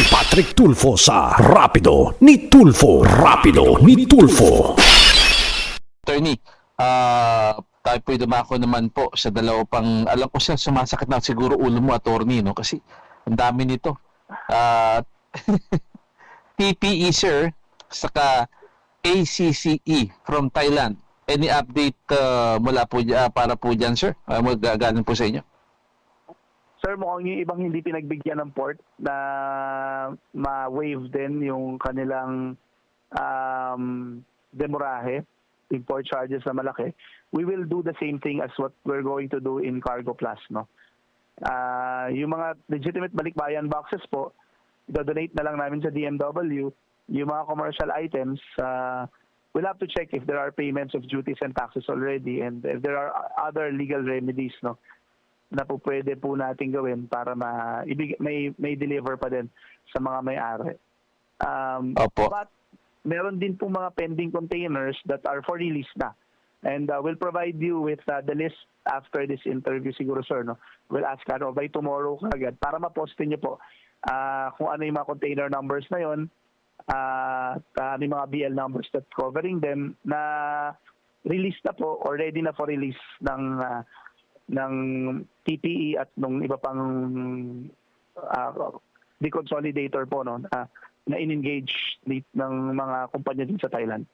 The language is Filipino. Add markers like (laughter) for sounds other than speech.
si Patrick Tulfo sa Rapido ni Tulfo. Rapido ni Tulfo. Attorney, ah tayo po'y dumako naman po sa dalawa pang, alam ko siya, sumasakit na siguro ulo mo, attorney, no? Kasi ang dami nito. Ah, (laughs) PPE, sir, saka ACCE from Thailand. Any update ah, mula po dya- para po dyan, sir? Uh, magagaling po sa inyo. Sir, mukhang yung ibang hindi pinagbigyan ng port na ma-waive din yung kanilang um, demorahe, yung port charges na malaki. We will do the same thing as what we're going to do in Cargo Plus, no? Ah, yung mga legitimate balikbayan boxes po, donate na lang namin sa DMW. Yung mga commercial items, uh, we'll have to check if there are payments of duties and taxes already and if there are other legal remedies, no? Na po pwede po natin gawin para ma ibig, may may deliver pa din sa mga may-ari. Um, Opo. But meron din po mga pending containers that are for release na. And uh, we'll provide you with uh, the list after this interview siguro sir no. We'll ask ano by tomorrow kagad para ma-poste niyo po ah, kung ano yung mga container numbers na yon uh, ano yung mga BL numbers that covering them na release na po or ready na for release ng ah, ng TPE at nung iba pang ah, deconsolidator po no na, na in-engage ng mga kumpanya din sa Thailand.